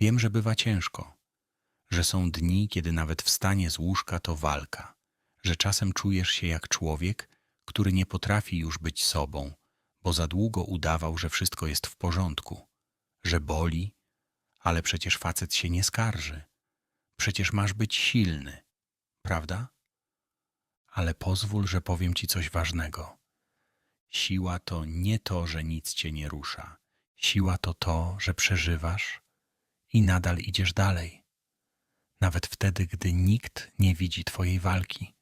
Wiem, że bywa ciężko, że są dni, kiedy nawet wstanie z łóżka to walka, że czasem czujesz się jak człowiek, który nie potrafi już być sobą, bo za długo udawał, że wszystko jest w porządku, że boli, ale przecież facet się nie skarży. Przecież masz być silny, prawda? Ale pozwól, że powiem ci coś ważnego. Siła to nie to, że nic cię nie rusza. Siła to to, że przeżywasz i nadal idziesz dalej. Nawet wtedy, gdy nikt nie widzi twojej walki.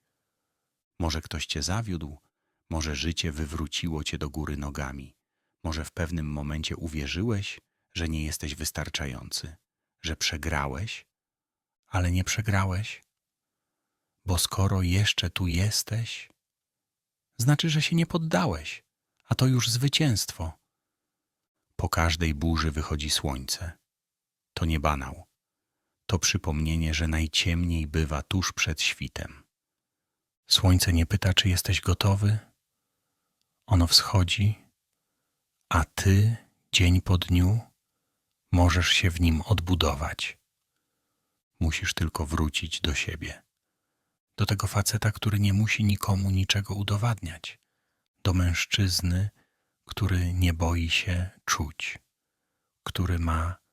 Może ktoś cię zawiódł, może życie wywróciło cię do góry nogami, może w pewnym momencie uwierzyłeś, że nie jesteś wystarczający, że przegrałeś, ale nie przegrałeś, bo skoro jeszcze tu jesteś, znaczy, że się nie poddałeś, a to już zwycięstwo. Po każdej burzy wychodzi słońce. To nie banał. To przypomnienie, że najciemniej bywa tuż przed świtem. Słońce nie pyta, czy jesteś gotowy. Ono wschodzi, a ty, dzień po dniu, możesz się w nim odbudować. Musisz tylko wrócić do siebie. Do tego faceta, który nie musi nikomu niczego udowadniać. Do mężczyzny, który nie boi się czuć, który ma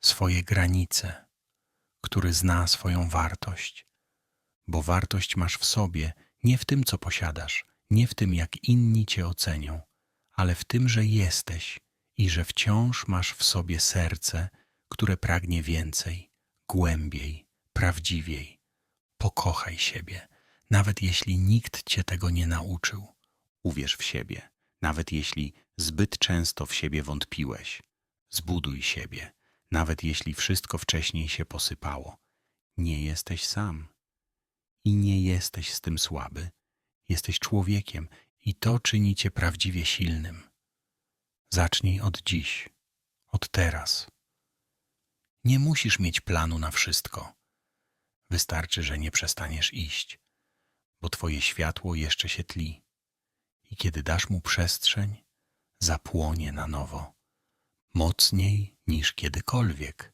swoje granice, który zna swoją wartość. Bo wartość masz w sobie, nie w tym, co posiadasz, nie w tym, jak inni cię ocenią, ale w tym, że jesteś i że wciąż masz w sobie serce, które pragnie więcej, głębiej, prawdziwiej. Pokochaj siebie, nawet jeśli nikt cię tego nie nauczył. Uwierz w siebie, nawet jeśli zbyt często w siebie wątpiłeś. Zbuduj siebie, nawet jeśli wszystko wcześniej się posypało. Nie jesteś sam i nie jesteś z tym słaby. Jesteś człowiekiem i to czyni cię prawdziwie silnym. Zacznij od dziś, od teraz. Nie musisz mieć planu na wszystko. Wystarczy, że nie przestaniesz iść, bo twoje światło jeszcze się tli i kiedy dasz mu przestrzeń, zapłonie na nowo, mocniej niż kiedykolwiek.